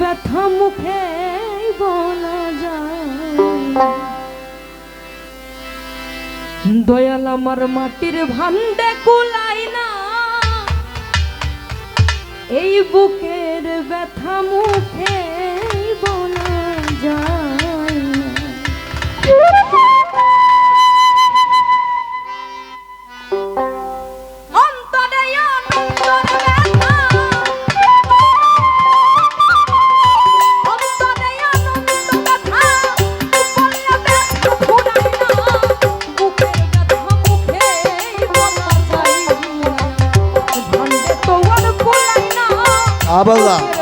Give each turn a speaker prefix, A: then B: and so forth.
A: ব্যথা মুখে বলা যায়। দয়াল আমার মাটির ভান্ডে কুলাই না। এই বুকের ব্যথা মুখে 哥
B: 哥